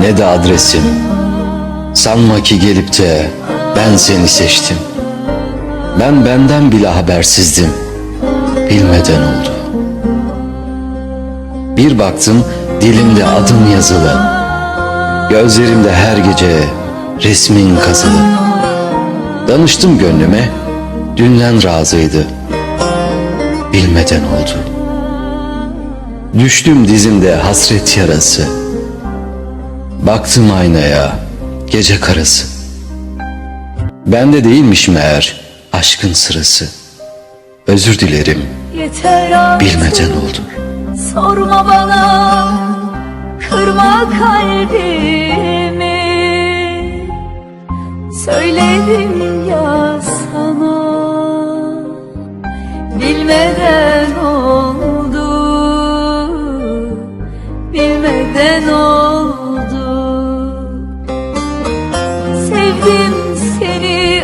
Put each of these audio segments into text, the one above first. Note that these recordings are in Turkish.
ne de adresim. Sanma ki gelip de ben seni seçtim. Ben benden bile habersizdim. Bilmeden oldu. Bir baktım dilimde adım yazılı. Gözlerimde her gece resmin kazılı. Danıştım gönlüme, dünden razıydı. Bilmeden oldu. Düştüm dizimde hasret yarası. Baktım aynaya, gece karası. Bende değilmiş meğer aşkın sırası. Özür dilerim, bilmeden oldu. Sorma bana Kırma kalbimi Söyledim ya sana Bilmeden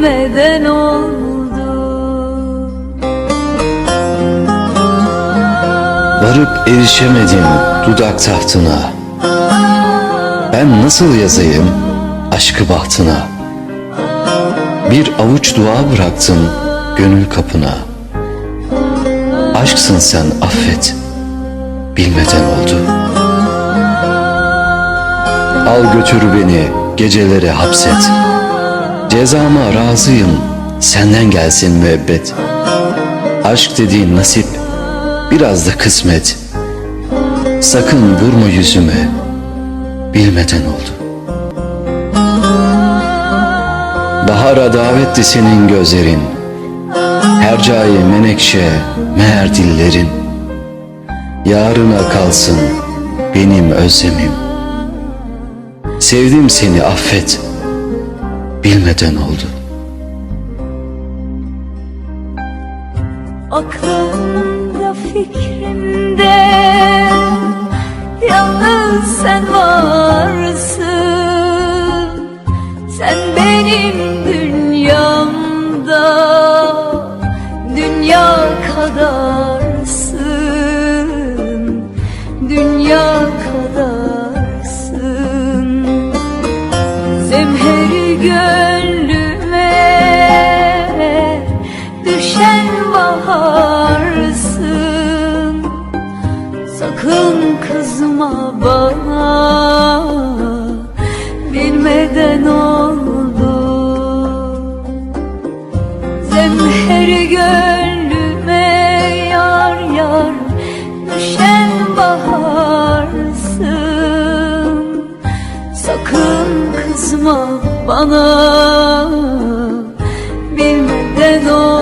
Bilmeden oldu Varıp erişemedim dudak tahtına. Ben nasıl yazayım aşkı bahtına? Bir avuç dua bıraktım gönül kapına. Aşksın sen affet, bilmeden oldu. Al götür beni gecelere hapset. Cezama razıyım, senden gelsin müebbet. Aşk dediğin nasip, biraz da kısmet. Sakın vurma yüzüme, bilmeden oldu. Bahara davetti senin gözlerin, Hercai menekşe, meğer dillerin. Yarına kalsın benim özlemim. Sevdim seni affet, bilmeden oldu. Aklımda fikrimde Yalnız sen varsın kızma bana bilmeden oldu. Zemheri gönlüme yar yar düşen baharsın. Sakın kızma bana bilmeden oldu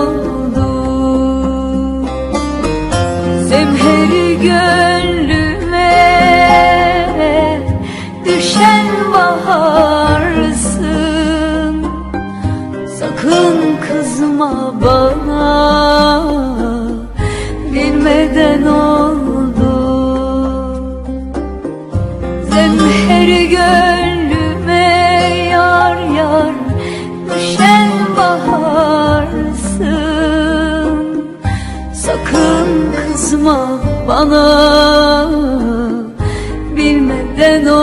Sakın kızma bana. Bilmeden o